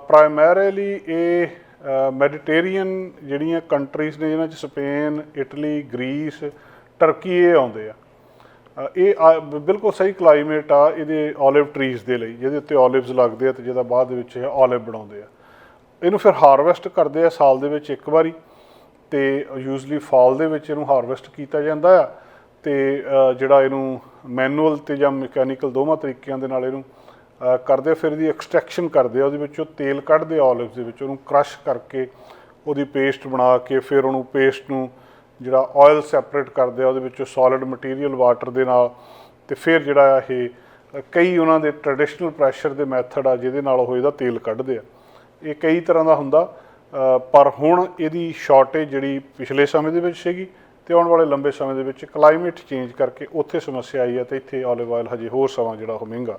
ਪ੍ਰਾਇਮਰੀਲੀ ਇਹ ਮੈਡੀਟੇਰੀਅਨ ਜਿਹੜੀਆਂ ਕੰਟਰੀਜ਼ ਨੇ ਜਿਨ੍ਹਾਂ 'ਚ ਸਪੇਨ, ਇਟਲੀ, ਗ੍ਰੀਸ, ਟਰਕੀ ਇਹ ਆਉਂਦੇ ਆ। ਇਹ ਬਿਲਕੁਲ ਸਹੀ ਕਲਾਈਮੇਟ ਆ ਇਹਦੇ olive trees ਦੇ ਲਈ, ਜਿਹਦੇ ਉੱਤੇ olives ਲੱਗਦੇ ਆ ਤੇ ਜਿਹਦਾ ਬਾਅਦ ਦੇ ਵਿੱਚ ਇਹ olive ਬਣਾਉਂਦੇ ਆ। ਇਹਨੂੰ ਫਿਰ ਹਾਰਵੈਸਟ ਕਰਦੇ ਆ ਸਾਲ ਦੇ ਵਿੱਚ ਇੱਕ ਵਾਰੀ ਤੇ ਯੂਜ਼ਲੀ ਫਾਲ ਦੇ ਵਿੱਚ ਇਹਨੂੰ ਹਾਰਵੈਸਟ ਕੀਤਾ ਜਾਂਦਾ ਆ ਤੇ ਜਿਹੜਾ ਇਹਨੂੰ ਮੈਨੂਅਲ ਤੇ ਜਾਂ ਮਕੈਨੀਕਲ ਦੋਵਾਂ ਤਰੀਕਿਆਂ ਦੇ ਨਾਲ ਇਹਨੂੰ ਕਰਦੇ ਆ। ਫਿਰ ਇਹਦੀ ਐਕਸਟ੍ਰੈਕਸ਼ਨ ਕਰਦੇ ਆ ਉਹਦੇ ਵਿੱਚੋਂ ਤੇਲ ਕੱਢਦੇ ਆ 올ਿਵਸ ਦੇ ਵਿੱਚ, ਉਹਨੂੰ ਕ੍ਰਸ਼ ਕਰਕੇ ਉਹਦੀ ਪੇਸਟ ਬਣਾ ਕੇ, ਫਿਰ ਉਹਨੂੰ ਪੇਸਟ ਨੂੰ ਜਿਹੜਾ ਆਇਲ ਸੈਪਰੇਟ ਕਰਦੇ ਆ ਉਹਦੇ ਵਿੱਚੋਂ ਸੋਲਿਡ ਮਟੀਰੀਅਲ ਵਾਟਰ ਦੇ ਨਾਲ, ਤੇ ਫਿਰ ਜਿਹੜਾ ਇਹ ਕਈ ਉਹਨਾਂ ਦੇ ਟ੍ਰੈਡੀਸ਼ਨਲ ਪ੍ਰੈਸ਼ਰ ਦੇ ਮੈਥਡ ਆ, ਜਿਹਦੇ ਨਾਲ ਉਹ ਇਹਦਾ ਤੇਲ ਕੱਢਦੇ ਆ ਇਹ ਕਈ ਤਰ੍ਹਾਂ ਦਾ ਹੁੰਦਾ ਪਰ ਹੁਣ ਇਹਦੀ ਸ਼ਾਰਟੇਜ ਜਿਹੜੀ ਪਿਛਲੇ ਸਮੇਂ ਦੇ ਵਿੱਚ ਸੀਗੀ, ਤੇ ਆਉਣ ਵਾਲੇ ਲੰਬੇ ਸਮੇਂ ਦੇ ਵਿੱਚ ਕਲਾਈਮੇਟ ਚੇਂਜ ਕਰਕੇ ਉੱਥੇ ਸਮੱਸਿਆ ਆਈ ਹੈ ਤੇ ਇੱਥੇ ਆਲਿਵ ਆਇਲ ਹਜੇ ਹੋਰ ਸਮਾਂ ਜਿਹੜਾ ਉਹ ਮਹਿੰਗਾ